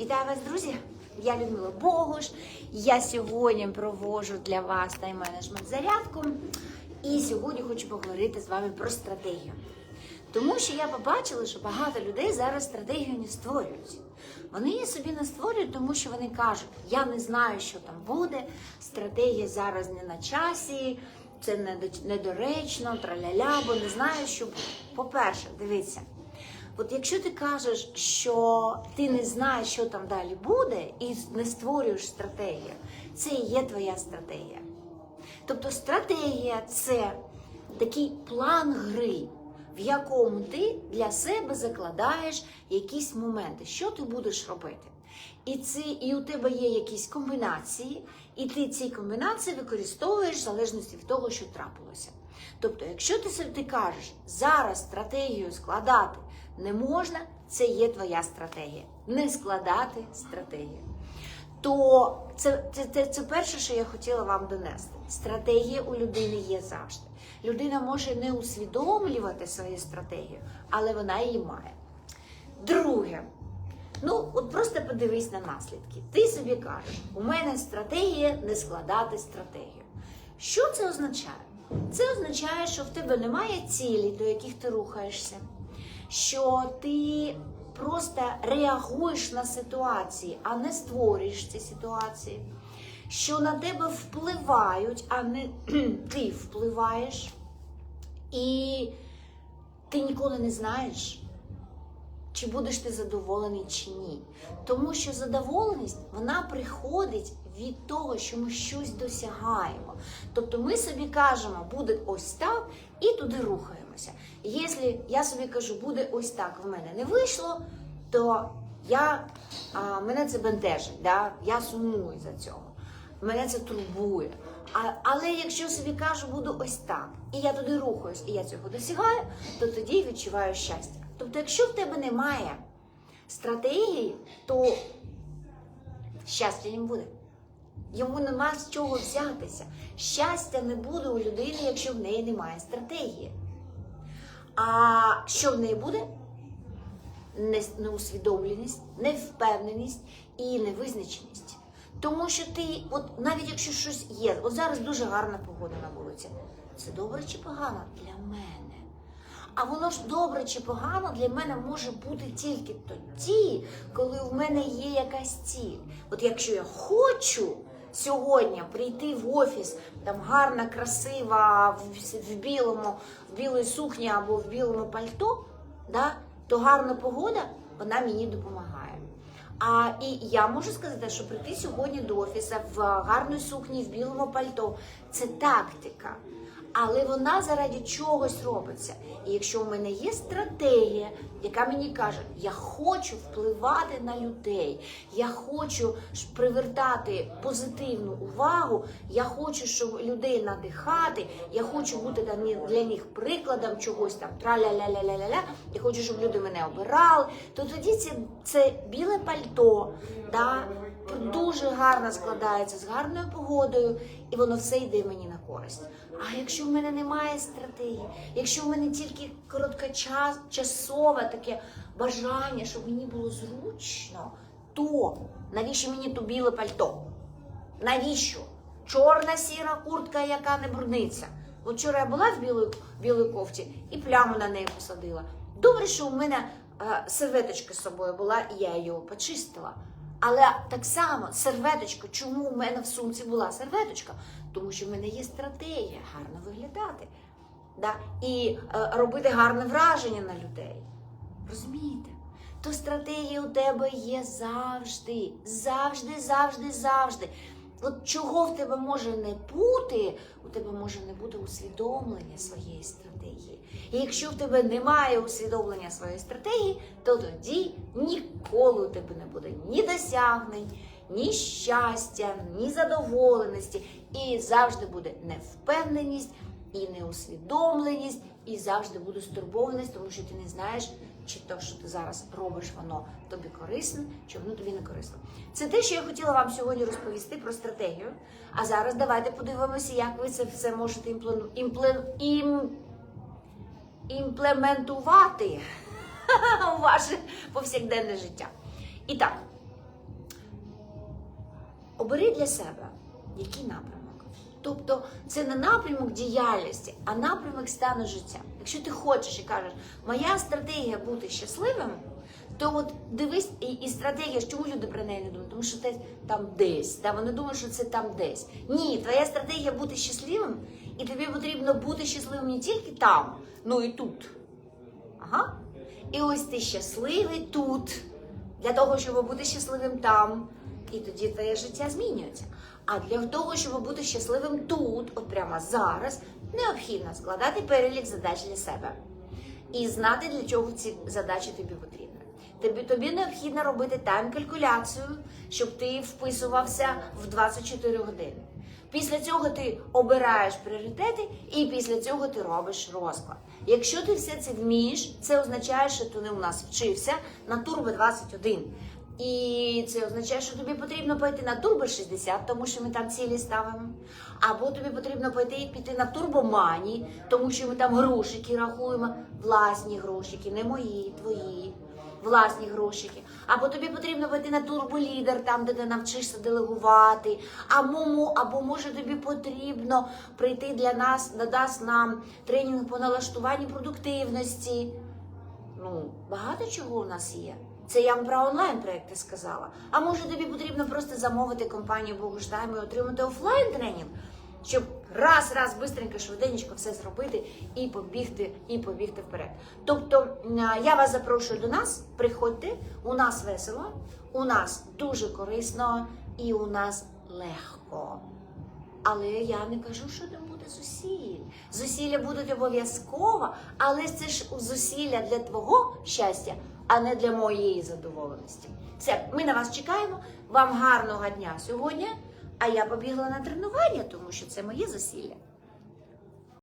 Вітаю вас, друзі! Я Людмила Богуш. Я сьогодні проводжу для вас тайм-менеджмент зарядку. І сьогодні хочу поговорити з вами про стратегію. Тому що я побачила, що багато людей зараз стратегію не створюють. Вони її собі не створюють, тому що вони кажуть, я не знаю, що там буде, стратегія зараз не на часі, це недо- недоречно, траля-ля, бо не знаю, що буде. По-перше, дивіться. От якщо ти кажеш, що ти не знаєш, що там далі буде, і не створюєш стратегію, це і є твоя стратегія. Тобто стратегія це такий план гри, в якому ти для себе закладаєш якісь моменти, що ти будеш робити. І, ці, і у тебе є якісь комбінації, і ти ці комбінації використовуєш в залежності від того, що трапилося. Тобто, якщо ти собі кажеш, зараз стратегію складати не можна, це є твоя стратегія. Не складати стратегію. То це, це, це, це перше, що я хотіла вам донести. Стратегія у людини є завжди. Людина може не усвідомлювати свою стратегію, але вона її має. Друге, ну от просто подивись на наслідки. Ти собі кажеш, у мене стратегія не складати стратегію. Що це означає? Це означає, що в тебе немає цілей, до яких ти рухаєшся, що ти просто реагуєш на ситуації, а не створюєш ці ситуації, що на тебе впливають, а не ти впливаєш, і ти ніколи не знаєш, чи будеш ти задоволений чи ні. Тому що задоволеність вона приходить від того, що ми щось досягаємо. Тобто ми собі кажемо, буде ось так, і туди рухаємося. Якщо я собі кажу, буде ось так, в мене не вийшло, то я, а, мене це бентежить, да? я сумую за цього. Мене це турбує. А, але якщо собі кажу, буду ось так, і я туди рухаюсь, і я цього досягаю, то тоді відчуваю щастя. Тобто, якщо в тебе немає стратегії, то щастя не буде. Йому нема з чого взятися. Щастя не буде у людини, якщо в неї немає стратегії. А що в неї буде? Неусвідомленість, невпевненість і невизначеність. Тому що ти, от навіть якщо щось є, от зараз дуже гарна погода на вулиці. Це добре чи погано для мене? А воно ж добре чи погано для мене може бути тільки тоді, коли в мене є якась ціль. От якщо я хочу сьогодні прийти в офіс, там гарна, красива, в, білому, в білій сукні або в білому пальто, да, то гарна погода вона мені допомагає. А і я можу сказати, що прийти сьогодні до офісу в гарній сукні, в білому пальто це тактика. Але вона заради чогось робиться. І якщо в мене є стратегія, яка мені каже, я хочу впливати на людей, я хочу привертати позитивну увагу, я хочу, щоб людей надихати, я хочу бути для них- прикладом чогось там траля-ля-ля-ля-ля-ля, я хочу, щоб люди мене обирали, то тоді це, це біле пальто, да, дуже гарно складається з гарною погодою, і воно все йде мені на користь. А якщо в мене немає стратегії, якщо в мене тільки короткочасове таке бажання, щоб мені було зручно, то навіщо мені то біле пальто? Навіщо? Чорна сіра куртка, яка не брудниться. От вчора я була в білій, білій кофті і пляму на неї посадила. Добре, що у мене е, серветочка з собою була, і я її почистила. Але так само серветочка, чому в мене в сумці була серветочка? Тому що в мене є стратегія гарно виглядати да? і е, робити гарне враження на людей. Розумієте? То стратегія у тебе є завжди, завжди, завжди, завжди. От чого в тебе може не бути, у тебе може не бути усвідомлення своєї стратегії. І якщо в тебе немає усвідомлення своєї стратегії, то тоді ніколи у тебе не буде ні досягнень, ні щастя, ні задоволеності. І завжди буде невпевненість і неусвідомленість, і завжди буде стурбованість, тому що ти не знаєш, чи то, що ти зараз робиш, воно тобі корисне, чи воно тобі не корисне. Це те, що я хотіла вам сьогодні розповісти про стратегію. А зараз давайте подивимося, як ви це все можете імпле... Імпле... Ім... імплементувати у ваше повсякденне життя. І так, обери для себе який напрямок. Тобто це не напрямок діяльності, а напрямок стану життя. Якщо ти хочеш і кажеш, моя стратегія бути щасливим, то от дивись, і, і стратегія, чому люди про неї не думають? Тому що це там десь. Та вони думають, що це там десь. Ні, твоя стратегія бути щасливим, і тобі потрібно бути щасливим не тільки там, ну і тут. Ага. І ось ти щасливий тут, для того, щоб бути щасливим там. І тоді твоє життя змінюється. А для того, щоб бути щасливим тут, от прямо зараз, необхідно складати перелік задач для себе і знати, для чого ці задачі тобі потрібні. Тобі, тобі необхідно робити тайм-калькуляцію, щоб ти вписувався в 24 години. Після цього ти обираєш пріоритети, і після цього ти робиш розклад. Якщо ти все це вмієш, це означає, що ти не у нас вчився на Турбо 21. І це означає, що тобі потрібно пойти на Турбо 60, тому що ми там цілі ставимо. Або тобі потрібно пойти піти на Турбомані, тому що ми там грошики рахуємо, власні грошики, не мої, твої. Власні грошики. Або тобі потрібно пойти на турболідер, там, де ти навчишся делегувати. Або, або може тобі потрібно прийти для нас, надасть нам тренінг по налаштуванню продуктивності. Ну, багато чого у нас є. Це я вам про онлайн проекти сказала. А може тобі потрібно просто замовити компанію Богуштайм і отримати офлайн тренінг, щоб раз, раз, бистренько, швиденько все зробити і побігти, і побігти вперед. Тобто я вас запрошую до нас, приходьте, у нас весело, у нас дуже корисно і у нас легко. Але я не кажу, що не буде зусиль. Зусилля будуть обов'язково, але це ж зусилля для твого щастя, а не для моєї задоволеності. Все, ми на вас чекаємо. Вам гарного дня сьогодні. А я побігла на тренування, тому що це моє зусилля.